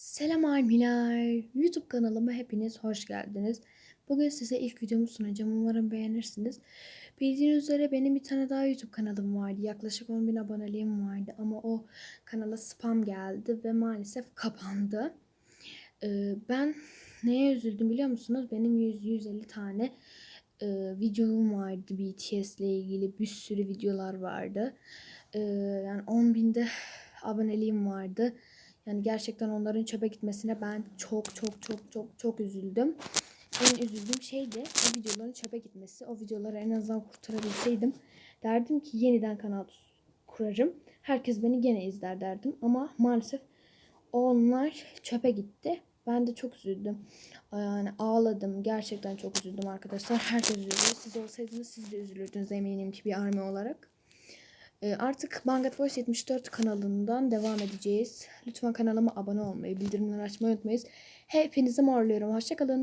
Selam Almiler. YouTube kanalıma hepiniz hoş geldiniz. Bugün size ilk videomu sunacağım. Umarım beğenirsiniz. Bildiğiniz üzere benim bir tane daha YouTube kanalım vardı. Yaklaşık 10.000 aboneliğim vardı. Ama o kanala spam geldi ve maalesef kapandı. Ee, ben neye üzüldüm biliyor musunuz? Benim 100-150 tane e, videom vardı BTS ile ilgili. Bir sürü videolar vardı. Ee, yani 10.000'de aboneliğim vardı. Yani gerçekten onların çöpe gitmesine ben çok çok çok çok çok üzüldüm. En üzüldüğüm şey de o videoların çöpe gitmesi. O videoları en azından kurtarabilseydim. Derdim ki yeniden kanal kurarım. Herkes beni gene izler derdim. Ama maalesef onlar çöpe gitti. Ben de çok üzüldüm. Yani ağladım. Gerçekten çok üzüldüm arkadaşlar. Herkes üzüldü. Siz olsaydınız siz de üzülürdünüz eminim ki bir army olarak. Ee, Artık Bangat Boys 74 kanalından devam edeceğiz. Lütfen kanalıma abone olmayı, bildirimleri açmayı unutmayın. Hepinizi morluyorum. Hoşçakalın.